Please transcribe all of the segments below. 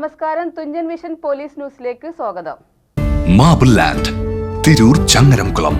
നമസ്കാരം. Thunchan mission police ന്യൂസിലേക്ക് സ്വാഗതം. Marble land Tirur Changaramkulam.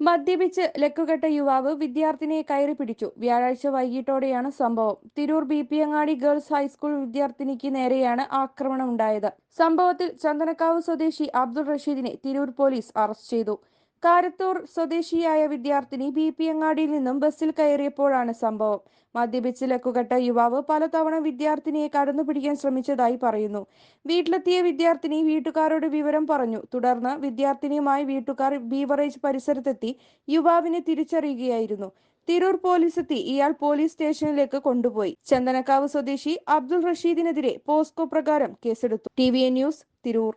മദ്യപിച്ച് ലക്കുകെട്ട യുവാവ് വിദ്യാർത്ഥിനിയെ കയറി പിടിച്ചു. വ്യാഴാഴ്ച വൈകിട്ടോടെയാണ് സംഭവം. Tirur B P Angadi girls high school വിദ്യാർത്ഥിനിക്ക് നേരെയാണ് ആക്രമണം ഉണ്ടായത് സംഭവത്തിൽ ചന്ദനക്കാവ് സ്വദേശി അബ്ദുൾ റഷീദിനെ തിരൂർ പോലീസ് അറസ്റ്റ് ചെയ്തു. കാരത്തൂർ സ്വദേശിയായ വിദ്യാർത്ഥിനി ബി പി അങ്ങാടിയിൽ നിന്നും ബസ്സിൽ കയറിയപ്പോഴാണ് സംഭവം. മദ്യപിച്ച് ലക്കുകെട്ട യുവാവ് പലതവണ വിദ്യാർത്ഥിനിയെ കടന്നു പിടിക്കാൻ ശ്രമിച്ചതായി പറയുന്നു. വീട്ടിലെത്തിയ വിദ്യാർത്ഥിനി വീട്ടുകാരോട് വിവരം പറഞ്ഞു. തുടർന്ന് വിദ്യാർത്ഥിനിയുമായി വീട്ടുകാർ ബീവറേജ് പരിസരത്തെത്തി യുവാവിനെ തിരിച്ചറിയുകയായിരുന്നു. തിരൂർ പോലീസ് എത്തി ഇയാൾ പോലീസ് സ്റ്റേഷനിലേക്ക് കൊണ്ടുപോയി. ചന്ദനക്കാവ് സ്വദേശി അബ്ദുൾ റഷീദിനെതിരെ പോസ്കോ പ്രകാരം കേസെടുത്തു. T V A news Tirur.